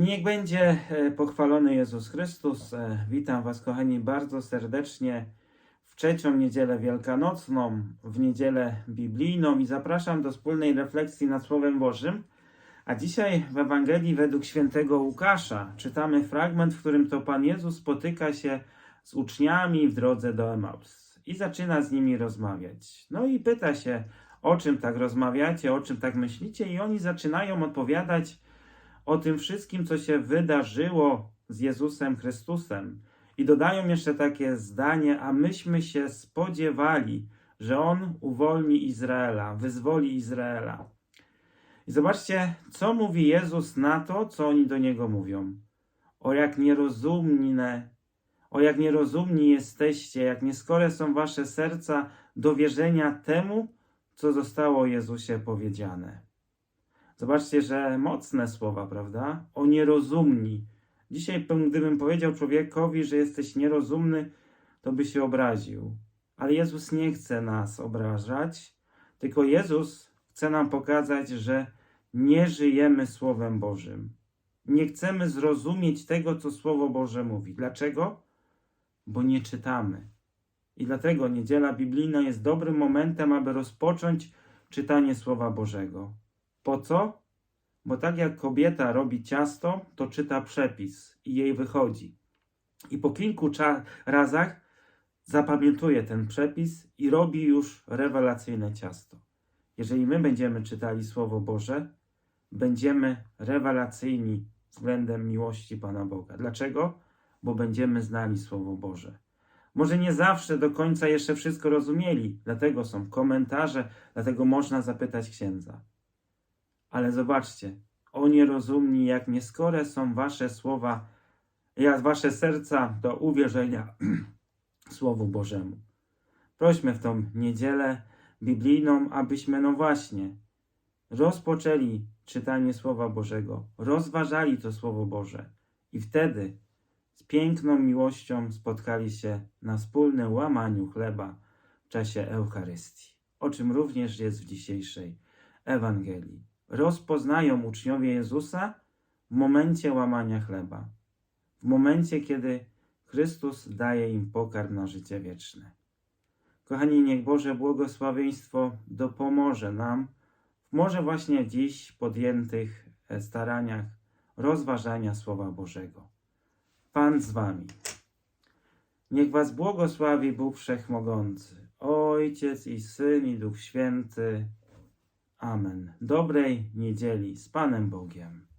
Niech będzie e, pochwalony Jezus Chrystus. E, Witam Was, kochani, bardzo serdecznie w trzecią niedzielę wielkanocną, w niedzielę biblijną i zapraszam do wspólnej refleksji nad Słowem Bożym. A dzisiaj w Ewangelii według świętego Łukasza czytamy fragment, w którym to Pan Jezus spotyka się z uczniami w drodze do Emaus i zaczyna z nimi rozmawiać. No i pyta się, o czym tak rozmawiacie, o czym tak myślicie, i oni zaczynają odpowiadać o tym wszystkim, co się wydarzyło z Jezusem Chrystusem. I dodają jeszcze takie zdanie, a myśmy się spodziewali, że On uwolni Izraela, wyzwoli Izraela. I zobaczcie, co mówi Jezus na to, co oni do Niego mówią. O jak nierozumne, o jak nierozumni jesteście, jak nieskore są wasze serca do wierzenia temu, co zostało Jezusie powiedziane. Zobaczcie, że mocne słowa, prawda? O nierozumni. Dzisiaj, gdybym powiedział człowiekowi, że jesteś nierozumny, to by się obraził. Ale Jezus nie chce nas obrażać, tylko Jezus chce nam pokazać, że nie żyjemy Słowem Bożym. Nie chcemy zrozumieć tego, co Słowo Boże mówi. Dlaczego? Bo nie czytamy. I dlatego niedziela biblijna jest dobrym momentem, aby rozpocząć czytanie Słowa Bożego. Po co? Bo tak jak kobieta robi ciasto, to czyta przepis i jej wychodzi. I po kilku razach zapamiętuje ten przepis i robi już rewelacyjne ciasto. Jeżeli my będziemy czytali Słowo Boże, będziemy rewelacyjni względem miłości Pana Boga. Dlaczego? Bo będziemy znali Słowo Boże. Może nie zawsze do końca jeszcze wszystko rozumieli, dlatego są komentarze, dlatego można zapytać księdza. Ale zobaczcie, o nierozumni, jak nieskore są wasze słowa, jak wasze serca do uwierzenia Słowu Bożemu. Prośmy w tą niedzielę biblijną, abyśmy, no właśnie, rozpoczęli czytanie Słowa Bożego, rozważali to Słowo Boże i wtedy z piękną miłością spotkali się na wspólnym łamaniu chleba w czasie Eucharystii, o czym również jest w dzisiejszej Ewangelii. Rozpoznają uczniowie Jezusa w momencie łamania chleba, w momencie, kiedy Chrystus daje im pokarm na życie wieczne. Kochani, niech Boże błogosławieństwo dopomoże nam w może właśnie dziś podjętych e, staraniach rozważania Słowa Bożego. Pan z wami. Niech was błogosławi Bóg Wszechmogący, Ojciec i Syn i Duch Święty. Amen. Dobrej niedzieli z Panem Bogiem.